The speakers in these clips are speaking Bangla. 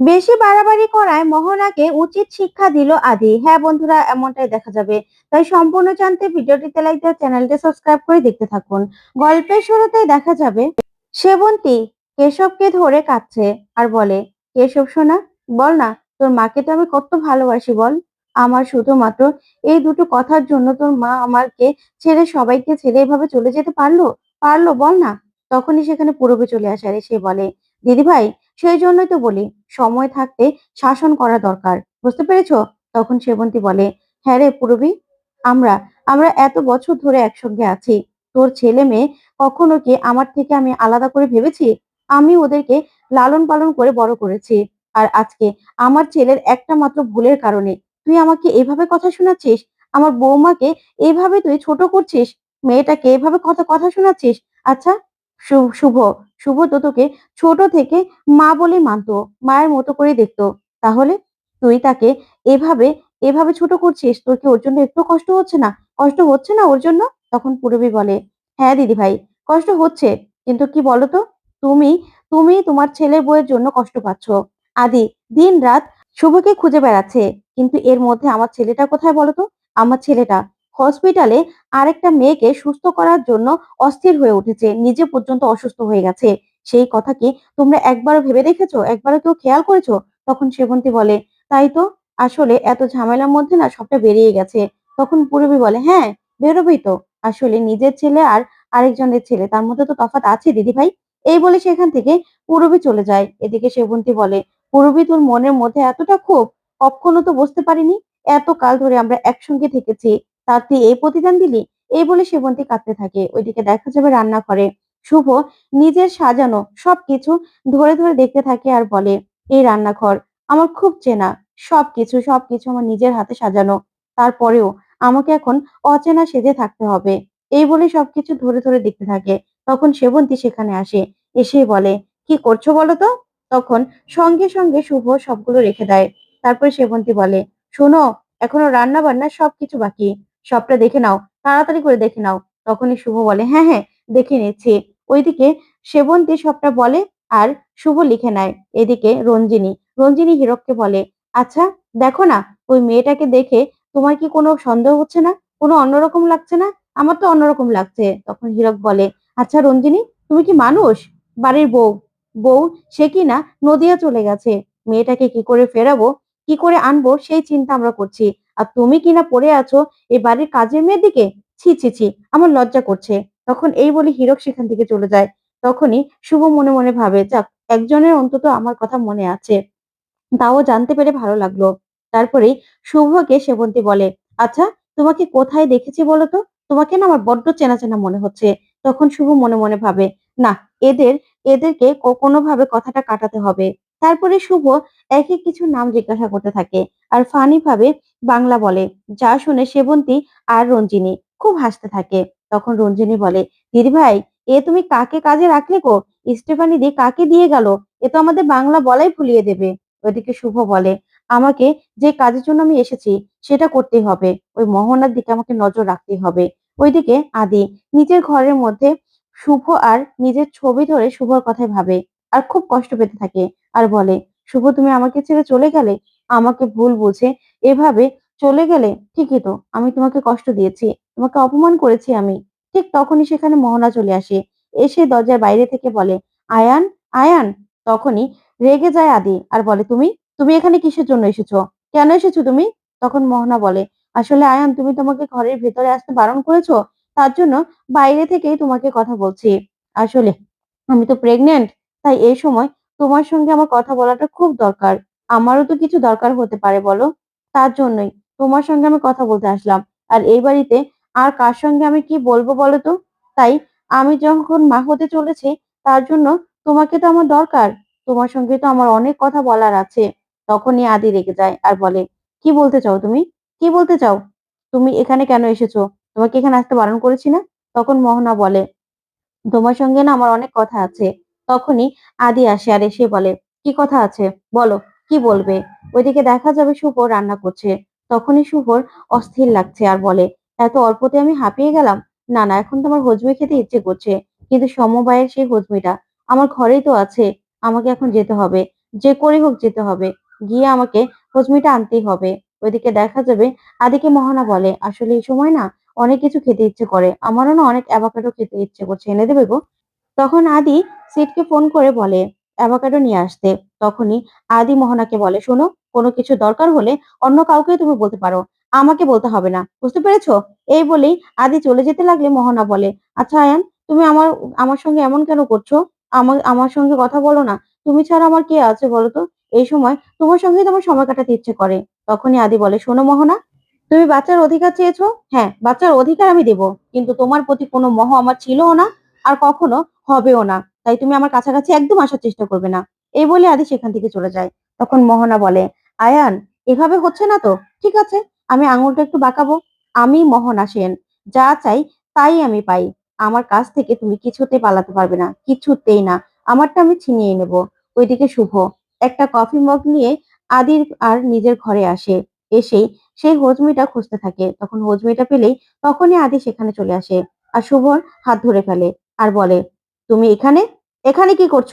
বেশি বাড়াবাড়ি করায় মোহনাকে উচিত শিক্ষা দিল আদি। হ্যাঁ বন্ধুরা, এমনটাই দেখা যাবে। তাই সম্পূর্ণ জানতে ভিডিওটিতে লাইক দিয়ে চ্যানেলটি সাবস্ক্রাইব করে দেখতে থাকুন। গল্পের শুরুতেই দেখা যাবে, সেবন্তী কেশবকে ধরে কাঁদছে আর বলে, কেশব সোনা, বল না, তোর মাকে তো আমি কত ভালোবাসি, বল। আমার শুধুমাত্র এই দুটো কথার জন্য তোর মা আমাকে ছেড়ে সবাইকে ছেড়ে এভাবে চলে যেতে পারল? পারল, বল না। তখনই সেখানে পুরবে চলে আসে আর সে বলে দিদি ভাই সেই জন্যই তো বলি, সময় থাকতে শাসন করা দরকার। বুঝতে পেরেছ? তখন সেবন্তী বলে হ্যাঁ রে পুরবী, আমরা আমরা এত বছর ধরে একসঙ্গে আছি। তোর ছেলে মেয়ে কখনো কি আমার থেকে আমি আলাদা করে ভেবেছি? আমি ওদেরকে লালন পালন করে বড় করেছি। আর আজকে আমার ছেলের একটা মাত্র ভুলের কারণে তুই আমাকে এভাবে কথা শোনাচ্ছিস? আমার বৌমাকে এভাবে তুই ছোট করছিস? মেয়েটাকে এভাবে কথা কথা শোনাচ্ছিস? আচ্ছা শুভ শুভ তোকে ছোট থেকে মা বলে মানতো, মায়ের মতো করে দেখতো। তাহলে তুই তাকে এভাবে এভাবে ছোট করছিস, তোর কি ওর জন্য একটু কষ্ট হচ্ছে না? কষ্ট হচ্ছে না ওর জন্য? তখন পূরবী বলে হ্যাঁ দিদি ভাই, কষ্ট হচ্ছে, কিন্তু কি বলতো? তুমি তুমি তোমার ছেলে বউয়ের জন্য কষ্ট পাচ্ছ। আদি, দিন রাত শুভকে খুঁজে বেড়াচ্ছে, কিন্তু এর মধ্যে আমার ছেলেটা কোথায় বলতো? আমার ছেলেটা হসপিটালে আরেকটা মেয়েকে সুস্থ করার জন্য অস্থির হয়ে উঠেছে, নিজে পর্যন্ত অসুস্থ হয়ে গেছে। সেই কথা কি তোমরা একবারও ভেবে দেখেছ? একবারও কেউ খেয়াল করেছ? তখন সেবন্তী বলে, তাই তো, আসলে এত ঝামেলার মধ্যে না সবটা বেরিয়ে গেছে। তখন পূরবী বলে হ্যাঁ বেরোবেই তো। আসলে নিজের ছেলে আর আরেকজনের ছেলে, তার মধ্যে তো তফাৎ আছে দিদি ভাই। এই বলে সেখান থেকে পূরবী চলে যায়। এদিকে সেবন্তী বলে, পূরবী, তোর মনের মধ্যে এতটা ক্ষোভ? কখনো তো বুঝতে পারিনি? এত কাল ধরে আমরা একসঙ্গে থেকেছি। তার তুই এই প্রতিদান দিলি? এই বলে সেবন্তী কাঁদতে থাকে। ওইদিকে দেখা যাবে রান্নাঘরে শুভ নিজের সাজানো সবকিছু ধরে ধরে দেখতে থাকে আর বলে, এই রান্নাঘর আমার খুব চেনা। সবকিছু সবকিছু আমার নিজের হাতে সাজানো। তারপরেও আমাকে এখন অচেনা সেজে থাকতে হবে। এই বলে সবকিছু ধরে ধরে দেখতে থাকে। তখন সেবন্তী সেখানে আসে। এসে বলে, কি করছ বলো তো? তখন সঙ্গে সঙ্গে শুভ সবগুলো রেখে দেয়। তারপর সেবন্তী বলে, শোনো, এখনও রান্না বান্না সবকিছু বাকি। সবটা দেখে নাও, তাড়াতাড়ি করে দেখে নাও। তখনই শুভ বলে হ্যাঁ হ্যাঁ দেখে নিচ্ছি। ওইদিকে সেবন্তী সবটা বলে আর শুভ লিখে নেয়। এদিকে রঞ্জিনী রঞ্জিনী হীরককে বলে আচ্ছা দেখো না, ওই মেয়েটাকে দেখে তোমার কি কোনো সন্দেহ হচ্ছে না? কোনো অন্যরকম লাগছে না? আমার তো অন্যরকম লাগছে। তখন হীরক বলে আচ্ছা রঞ্জিনী, তুমি কি মানুষ? বাড়ির বউ বউ, সে কি না? নদিয়া চলে গেছে। মেয়েটাকে কি করে ফেরাবো? কি করে আনব? সেই চিন্তা আমরা করছি। আর তুমি কিনা পড়ে আছো? এই বাড়ির কাজের মেয়ের দিকে? ছি ছি ছি, আমার লজ্জা করছে। তখন এই বলে হীরক সেখান থেকে চলে যায়। তখনই শুভ মনে মনে ভাবে, যাক, একজনের অন্তত আমার কথা মনে আছে। তাও জানতে পেরে ভালো লাগল। তারপরেই শুভকে সেবন্তী বলে আচ্ছা তোমাকে কোথায় দেখেছি বলো তো? তোমাকে না আমার বড্ড চেনা চেনা মনে হচ্ছে। তখন শুভ মনে মনে ভাবে, না, এদের, এদেরকে কোনোভাবে কথাটা কাটাতে হবে। তারপরে শুভ এক কিছু নাম জিজ্ঞাসা করতে থাকে আর ফানি ভাবে বাংলা বলে, যা শুনে সেবন্তী আর রঞ্জিনী খুব হাসতে থাকে। তখন রঞ্জিনী বলে, দিদি ভাই, এ তুমি কাকে কাজে রাখলে গো? স্টেফানি দি কাকে দিয়ে গেল? এ তো আমাদের বাংলা বলাই ভুলিয়ে দেবে। ওইদিকে শুভ বলে, আমাকে যে কাজের জন্য আমি এসেছি, সেটা করতেই হবে। ওই মোহনার দিকে আমাকে নজর রাখতেই হবে। ওইদিকে আদি নিজের ঘরের মধ্যে শুভ আর নিজের ছবি ধরে শুভর কথাই ভাবে আর খুব কষ্ট পেতে থাকে। আর বলে, শুভ, তুমি আমাকে ছেড়ে চলে গেলে? আমাকে ভুল বুঝে এভাবে চলে গেলে? ঠিকই তো, আমি তোমাকে কষ্ট দিয়েছি, তোমাকে অপমান করেছি আমি। ঠিক তখনই সেখানে মোহনা চলে আসে। এসে দরজার বাইরে থেকে বলে, আয়ান আয়ান। তখনই রেগে যায় আদি আর বলে, তুমি তুমি এখানে কিসের জন্য এসেছ? কেন এসেছ তুমি? তখন মোহনা বলে, আসলে আয়ান, তুমি তোমাকে ঘরের ভেতরে আসতে বারণ করেছ, তার জন্য বাইরে থেকেই তোমাকে কথা বলছি। আসলে আমি তো প্রেগনেন্ট তাই এই সময় তোমার সঙ্গে আমার কথা বলাটা খুব দরকার। আমারও তো কিছু দরকার হতে পারে, বলো? তার জন্যই। তোমার সঙ্গে আমি কথা বলতে আসলাম। আর এই বাড়িতে আর কার সঙ্গে আমি কি বলব বলো তো? তাই আমি যখন মা হতে চলেছি, তার জন্য তোমাকে তো আমার দরকার। তোমার সঙ্গে তো আমার অনেক কথা বলার আছে। তখনই আদি রেগে যায় আর বলে, কি বলতে চাও তুমি? কি বলতে চাও? তুমি এখানে কেন এসেছ? তোমাকে এখানে আসতে বারণ করেছি না? তখন মোহনা বলে, তোমার সঙ্গে না আমার অনেক কথা আছে। তখনই আদি আসে আর এসে বলে, কি কথা আছে? বলো, কি বলবে? ওইদিকে দেখা যাবে শুভর রান্না করছে। তখনই শুভর অস্থির লাগছে আর বলে, এত অল্পতে আমি হাঁপিয়ে গেলাম? না না, এখন তো আমার হজমি খেতে ইচ্ছে করছে, কিন্তু সমবায়ের সেই হজমিটা আমার ঘরেই তো আছে, আমাকে এখন যেতে হবে, যে করে হোক যেতে হবে, গিয়ে আমাকে হজমিটা আনতেই হবে। ওইদিকে দেখা যাবে আদিকে মহানা বলে, আসলে এই সময় না অনেক কিছু খেতে ইচ্ছে করে, আমারও না অনেক অ্যাভোকাডো খেতে ইচ্ছে করছে, এনে দেবে গো? তখন আদি সিটকে ফোন করে বলে, অ্যাভোকাডো নিয়ে আসতে। তখনই আদি মোহনাকে বলে, শোনো, কোনো কিছু দরকার হলে অন্য কাউকে তুমি বলতে পারো। আমাকে বলতে হবে না। বুঝতে পেরেছ? এই বলেই আদি চলে যেতে লাগলে মোহনা বলে আচ্ছা আয়ান, তুমি আমার আমার সঙ্গে এমন কেন করছ? আমার আমার সঙ্গে কথা বলো না। তুমি ছাড়া আমার কে আছে বলো তো? এই সময় তোমার সঙ্গে তোমার সময় কাটাতে ইচ্ছে করে। তখনই আদি বলে, শোনো মোহনা, তুমি বাচ্চার অধিকার চেয়েছো? হ্যাঁ বাচ্চার অধিকার আমি দেব, কিন্তু তোমার প্রতি কোনো মহ আমার ছিলও না। আর কখনো হবেও না। তাই তুমি আমার কাছাকাছি একদম আসার চেষ্টা করবে না। এই বলে আদি সেখান থেকে চলে যায়। তখন মোহনা বলে, আয়ান, এভাবে হচ্ছে না তো? ঠিক আছে, আমি আঙুলটা একটু বাঁকাবো। আমি মোহনা সেন। যা চাই তাই আমি পাই। আমার কাছ থেকে তুমি কিছুতে পালাতে পারবে না, কিছুতেই না। আমারটা আমি ছিনিয়ে নেব। ওইদিকে শুভ, একটা কফি মগ নিয়ে আদির আর নিজের ঘরে আসে। এসেই সেই হজমিটা খুঁজতে থাকে। তখন হজমিটা পেলেই তখনই আদি সেখানে চলে আসে। আর শুভর হাত ধরে ফেলে আর বলে তুমি এখানে? এখানে কি করছ?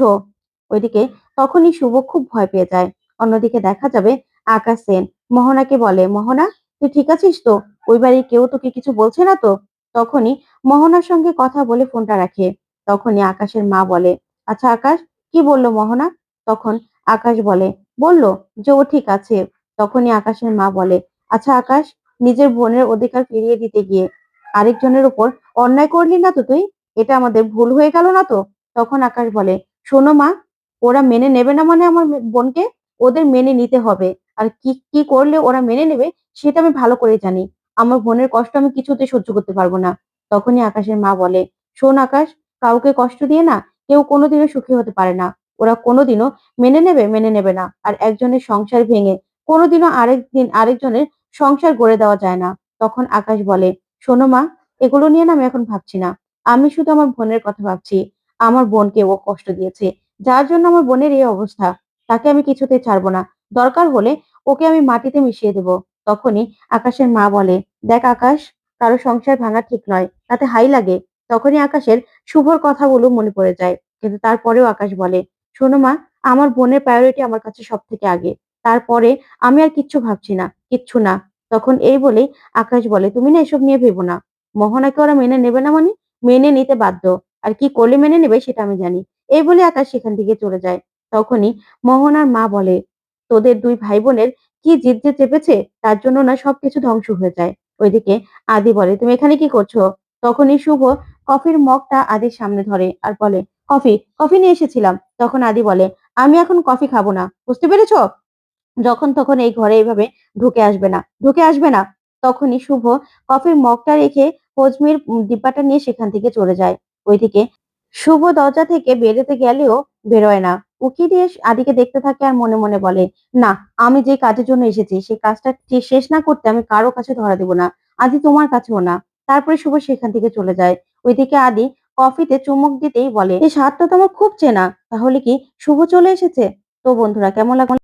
ওইদিকে তখনই শুভ খুব ভয় পেয়ে যায়। অন্যদিকে দেখা যাবে আকাশ সেন। মোহনাকে বলে, মোহনা, তুই ঠিক আছিস তো? ওই বাড়ির কেউ তোকে কিছু বলছে না তো? তখনই মোহনার সঙ্গে কথা বলে ফোনটা রাখে। তখনই আকাশের মা বলে আচ্ছা আকাশ, কি বলল মোহনা? তখন আকাশ বলে, বলল যে ও ঠিক আছে। তখনই আকাশের মা বলে আচ্ছা আকাশ, নিজের বোনের অধিকার ফিরিয়ে দিতে গিয়ে আরেকজনের উপর অন্যায় করলি না তো তুই? এটা আমাদের ভুল হয়ে গেল না তো? তখন আকাশ বলে, শোনো মা, ওরা মেনে নেবে না মানে আমার বোনকে? ওদের মেনে নিতে হবে। আর কি কি করলে ওরা মেনে নেবে সেটা আমি ভালো করে জানি। আমার বোনের কষ্ট আমি কিছুতে সহ্য করতে পারব না। তখনই আকাশের মা বলে, শোন আকাশ, কাউকে কষ্ট দিয়ে না কেউ কোনোদিনও সুখী হতে পারে না। ওরা কোনোদিনও মেনে নেবে মেনে নেবে না। আর একজনের সংসার ভেঙে কোনোদিনও আরেক দিন আরেকজনের সংসার গড়ে দেওয়া যায় না। তখন আকাশ বলে, শোনো মা, এগুলো নিয়ে না আমি এখন ভাবছি না। আমি শুধু আমার বোনের কথা ভাবছি। আমার বোনকে ও কষ্ট দিয়েছে। যার জন্য আমার বোনের এই অবস্থা, তাকে আমি কিছুতে ছাড়বো না। দরকার হলে ওকে আমি মাটিতে মিশিয়ে দেব। তখনই আকাশের মা বলে, দেখ আকাশ, কারও সংসার ভাঙা ঠিক নয়, তাতে হাই লাগে। তখনই আকাশের শুভর কথাগুলো মনে পড়ে যায়। কিন্তু তারপরেও আকাশ বলে, শোনো মা, আমার বোনের প্রায়োরিটি আমার কাছে সব থেকে আগে। তারপরে আমি আর কিচ্ছু ভাবছি না, কিচ্ছু না। তখন এই বলেই আকাশ বলে, তুমি না এসব নিয়ে ভেবো না। মোহনাকে ওরা মেনে নেবে না মানে? মেনে নিতে বাধ্য। আর কি করলে মেনে নেবে সেটা আমি জানি। এই বলে আকাশ সেখান থেকে চলে যায়। তখনই মোহনার মা বলে, তোদের দুই ভাই বোনের কি জিদ যে চেপেছে? তার জন্য না সবকিছু ধ্বংস হয়ে যায়। ওইদিকে আদি বলে, তুমি এখানে কি করছ? তখনই শুভ কফির মগটা আদির সামনে ধরে আর বলে, কফি কফি নিয়ে এসেছিলাম। তখন আদি বলে, আমি এখন কফি খাব না। বুঝতে পেরেছ? যখন তখন এই ঘরে এইভাবে ঢুকে আসবে না, ঢুকে আসবে না। তখনই শুভ কফির মগটা রেখে হজমির ডিব্বাটা নিয়ে সেখান থেকে চলে যায়। ওইদিকে শুভ দরজা থেকে বেরোতে গেলেও বেরোয় না। উকি দিয়ে আদিকে দেখতে থাকে আর মনে মনে বলে, না, আমি যে কাজের জন্য এসেছি, সেই কাজটা শেষ না করতে আমি কারও কাছে ধরা দেবো না। আদি তোমার কাছেও না। তারপরে শুভ সেখান থেকে চলে যায়। ওইদিকে আদি কফিতে চুমুক দিতেই বলে, এই স্বাদটা তো আমার খুব চেনা। তাহলে কি শুভ চলে এসেছে? তো বন্ধুরা, কেমন লাগল?